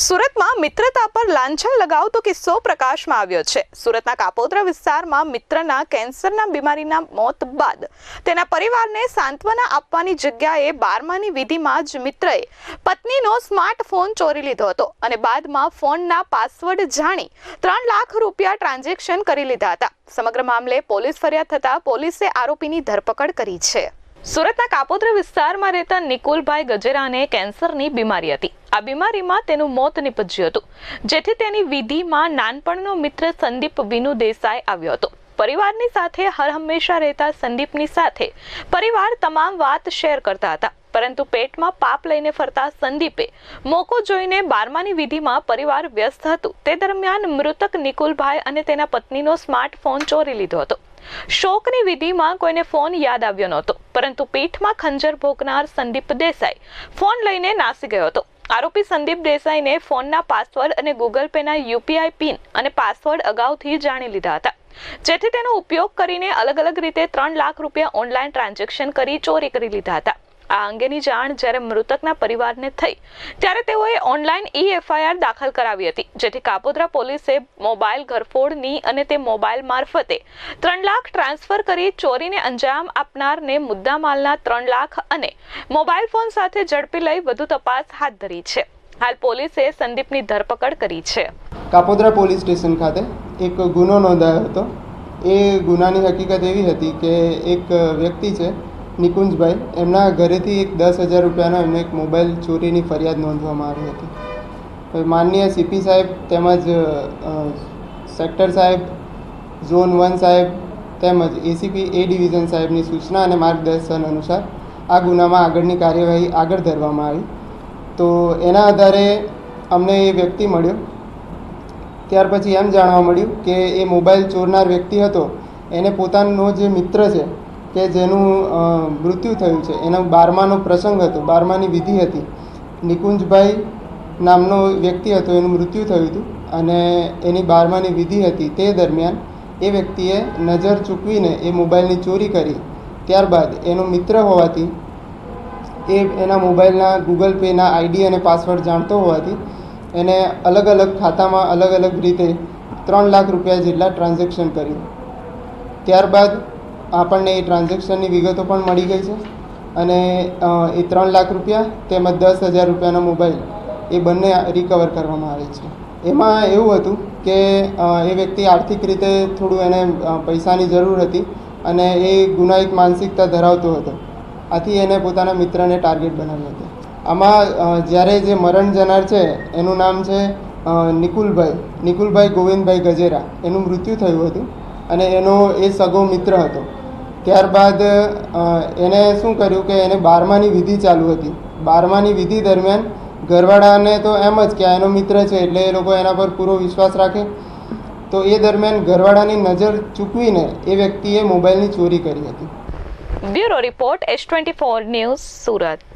સુરતમાં મિત્રતા પર લાંછન લગાવતો કિસ્સો પ્રકાશમાં આવ્યો છે. સુરતના કાપોદ્રા વિસ્તારમાં મિત્રના કેન્સરના બીમારીના મોત બાદ તેના પરિવારને સાંત્વના આપવાની જગ્યાએ બારમાની વિધિમાં જ મિત્રએ પત્નીનો સ્માર્ટફોન ચોરી લીધો હતો અને બાદમાં ફોનના પાસવર્ડ જાણી ત્રણ લાખ રૂપિયા ટ્રાન્ઝેક્શન કરી લીધા હતા. સમગ્ર મામલે પોલીસ ફરિયાદ થતાં પોલીસે આરોપીની ધરપકડ કરી છે. સુરતના કાપોદ્રા વિસ્તારમાં રહેતા નિકુલભાઈ ગજેરાને કેન્સરની બીમારી હતી. આ બીમારીમાં તેનું મોત નીપજ્યું હતું. જેથી તેની વિધિમાં નાનપણનો મિત્ર સંદીપ વિનુ દેસાઈ આવ્યો હતો. પરિવારની સાથે હર હંમેશા રહેતા સંદીપની સાથે પરિવાર તમામ વાત શેર કરતા હતા. પરંતુ પેટમાં પાપ લઈને ફરતા સંદીપે મોકો જોઈને બારમાની વિધિમાં પરિવાર વ્યસ્ત હતું. તે દરમિયાન મૃતક નિકુલભાઈ અને તેના પત્નીનો સ્માર્ટફોન ચોરી લીધો હતો. શોકની વિધિમાં કોઈને ફોન યાદ આવ્યો નહોતો. પરંતુ પીઠમાં ખંજર ભોગનાર સંદીપ દેસાઈ ફોન લઈને નાસી ગયો હતો. આરોપી સંદીપ દેસાઈને ફોનના પાસવર્ડ અને ગૂગલ પેના યુપીઆઈ પિન અને પાસવર્ડ અગાઉથી જાણી લીધા હતા. જેથી તેનો ઉપયોગ કરીને અલગ અલગ રીતે ત્રણ લાખ રૂપિયા ઓનલાઈન ટ્રાન્ઝેક્શન કરી ચોરી કરી લીધા હતા. આ અંગેની જાણ જ્યારે મૃતકના પરિવારને થઈ, ત્યારે તેઓએ ઓનલાઈન ઈ એફઆઈઆર દાખલ કરાવી હતી, જેથી કાપોદ્રા પોલીસે મોબાઈલ ઘરફોડની અને તે મોબાઈલ મારફતે ત્રણ લાખ ટ્રાન્સફર કરી ચોરીને અંજામ આપનારને મુદ્દામાલના ત્રણ લાખ અને મોબાઈલ ફોન સાથે ઝડપી લઈ વધુ તપાસ હાથ ધરી છે. હાલ પોલીસે સંદીપની ધરપકડ કરી છે. કાપોદ્રા પોલીસ સ્ટેશન ખાતે એક ગુનો નોંધાયો હતો. એ ગુનાની હકીકત એવી હતી કે એક વ્યક્તિ છે નિકુંજભાઈ, એમના ઘરેથી એક દસ હજાર રૂપિયાનો એમને એક મોબાઈલ ચોરીની ફરિયાદ નોંધવામાં આવી હતી. માનનીય સીપી સાહેબ તેમજ સેક્ટર સાહેબ, ઝોન વન સાહેબ તેમજ એસીપી એ ડિવિઝન સાહેબની સૂચના અને માર્ગદર્શન અનુસાર આ ગુનામાં આગળની કાર્યવાહી આગળ ધરવામાં આવી. તો એના આધારે અમને એ વ્યક્તિ મળ્યો. ત્યાર પછી એમ જાણવા મળ્યું કે એ મોબાઈલ ચોરનાર વ્યક્તિ હતો. એને પોતાનો જે મિત્ર છે કે જેનું મૃત્યુ થયું છે. એનો બારમાનો પ્રસંગ હતો, બારમાની વિધિ હતી. નિકુંજભાઈ નામનો વ્યક્તિ હતો, એનું મૃત્યુ થયું હતું અને એની બારમાની વિધિ હતી. તે દરમિયાન એ વ્યક્તિએ નજર ચૂકવીને એ મોબાઈલની ચોરી કરી. ત્યારબાદ એનો મિત્ર હોવાથી એ એના મોબાઈલના ગૂગલ પેના આઈડી અને પાસવર્ડ જાણતો હોવાથી એને અલગ અલગ ખાતામાં અલગ અલગ રીતે ત્રણ લાખ રૂપિયા જેટલા ટ્રાન્ઝેક્શન કર્યું. ત્યારબાદ આપણને એ ટ્રાન્ઝેક્શનની વિગતો પણ મળી ગઈ છે. અને એ ત્રણ લાખ રૂપિયા તેમજ દસ હજાર રૂપિયાનો મોબાઈલ એ બંને રિકવર કરવામાં આવે છે. એમાં એવું હતું કે એ વ્યક્તિ આર્થિક રીતે થોડું એને પૈસાની જરૂર હતી અને એ ગુનાહિત માનસિકતા ધરાવતો હતો. આથી એને પોતાના મિત્રને ટાર્ગેટ બનાવ્યો હતો. આમાં જ્યારે જે મરણ જનાર છે, એનું નામ છે નિકુલભાઈ નિકુલભાઈ ગોવિંદભાઈ ગજેરા. એનું મૃત્યુ થયું હતું અને એનો એ સગો મિત્ર હતો. ત્યારબાદ એને શું કર્યું કે એને બારમાની વિધિ ચાલુ હતી. બારમાની વિધિ દરમિયાન ઘરવાળાને તો એમ જ કે એનો મિત્ર છે એટલે એ લોકો એના પર પૂરો વિશ્વાસ રાખે. તો એ દરમિયાન ઘરવાળાની નજર ચૂકવીને એ વ્યક્તિએ મોબાઈલની ચોરી કરી હતી. Bureau report S twenty four news Surat.